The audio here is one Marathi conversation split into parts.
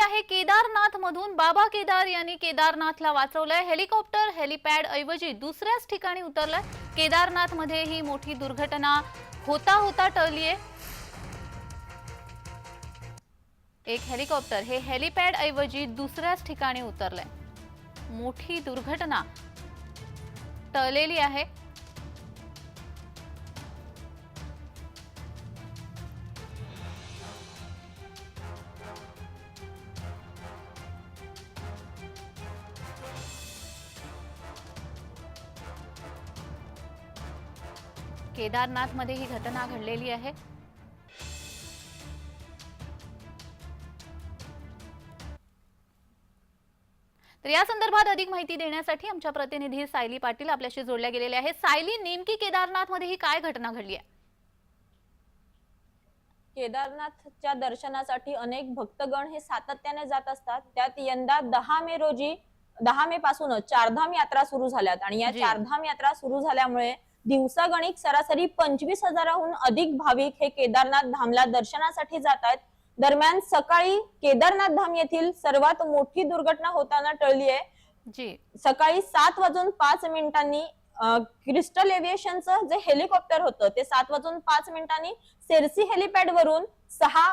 आहे केदारनाथ मधून बाबा केदार यांनी केदारनाथला वाचवलंय. हेलिकॉप्टर हेलिपॅड ऐवजी दुसऱ्याच ठिकाणी उतरलंय. केदारनाथमध्ये ही मोठी दुर्घटना होता होता टळलीये. एक हेलिकॉप्टर हे हेलिपॅड ऐवजी दुसऱ्याच ठिकाणी उतरलंय. मोठी दुर्घटना टळलेली आहे. केदारनाथमध्ये ही घटना घडलेली आहे. तर या संदर्भात अधिक माहिती देण्यासाठी आमच्या प्रतिनिधी सायली पाटील आपल्याशी जोडल्या गेलेल्या आहेत. सायली नेमकी केदारनाथमध्ये ही काय घटना घडली आहे? केदारनाथच्या दर्शनासाठी अनेक भक्तगण हे सातत्याने जात असतात. त्यात यंदा दहा मे रोजी दहा मे पासूनच चारधाम यात्रा सुरू झाल्यात. आणि या. चारधाम यात्रा सुरू झाल्यामुळे दिवसागणिक सरासरी पंचवीस हजाराहून अधिक भाविक हे केदारनाथ धामला दर्शनासाठी जात आहेत. दरम्यान सकाळी केदारनाथ धाम येथील सर्वात मोठी दुर्घटना होताना टळली आहे. सकाळी सात वाजून पाच मिनिटांनी क्रिस्टल एव्हिएशनचं जे हेलिकॉप्टर होतं ते सात वाजून पाच मिनिटांनी सेरसी हेलिपॅड वरून सहा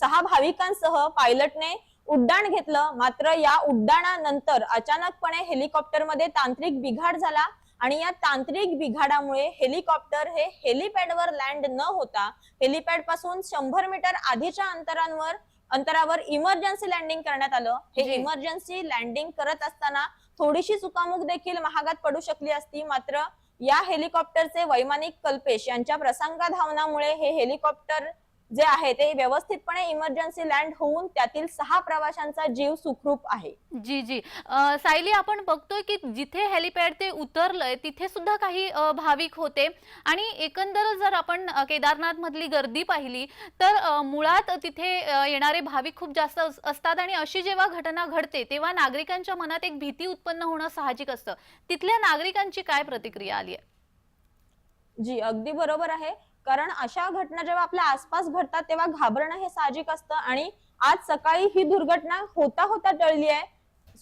सहा भाविकांसह पायलटने उड्डाण घेतलं. मात्र या उड्डाणानंतर अचानकपणे हेलिकॉप्टरमध्ये तांत्रिक बिघाड झाला. आणि या तांत्रिक बिघाडामुळे हेलिकॉप्टर हे हेलिपॅडवर लँड न होता हेलिपॅडपासून शंभर मीटर आधीच्या अंतरांवर अंतरावर इमर्जन्सी लँडिंग करण्यात आलं हे. इमर्जन्सी लँडिंग करत असताना थोडीशी चुकामुक देखील महागात पडू शकली असती मात्र या हेलिकॉप्टरचे वैमानिक कल्पेश यांच्या प्रसंगाधावनामुळे हे हेलिकॉप्टर जे आहे ते व्यवस्थितपणे इमर्जन्सी लँड होऊन त्यातील सहा प्रवाशांचा जीव सुखरूप आहे. जी जी. अ, सायली आपण बघतोय की जिथे हेलिपॅड ते उतरलंय तिथे सुद्धा काही अ, भाविक होते. आणि एकंदर जर आपण अ, केदारनाथ मधली गर्दी पाहिली तर अ, मुळात तिथे अ, येणारे भाविक खूप जास्त अस- असतात. आणि अशी जेव्हा घटना घडते तेव्हा नागरिकांच्या मनात एक भीती उत्पन्न होणं साहजिक असतं. तिथल्या नागरिकांची काय प्रतिक्रिया आली आहे? जी अगदी बरोबर आहे. कारण अशा घटना जेव्हा आपल्या आसपास घडतात तेव्हा घाबरणं हे साहजिक असतं. आणि आज सकाळी ही दुर्घटना होता होता टळली आहे.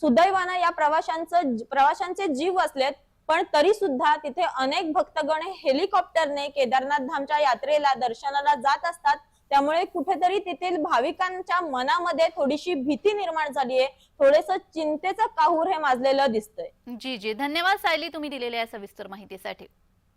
सुदैवानं या प्रवाशांचं प्रवाशांचे जीव वाचलेत पण तरी सुद्धा तिथे अनेक भक्तगण हेलिकॉप्टरने केदारनाथ धामच्या यात्रेला दर्शनाला जात असतात. त्यामुळे कुठेतरी तेथील भाविकांच्या मनामध्ये थोडीशी भीती निर्माण झाली आहे. थोडेस चिंतेचं काहूर हे माजलेलं दिसतंय. जी जी. धन्यवाद सायली तुम्ही दिलेल्या सविस्तर माहितीसाठी.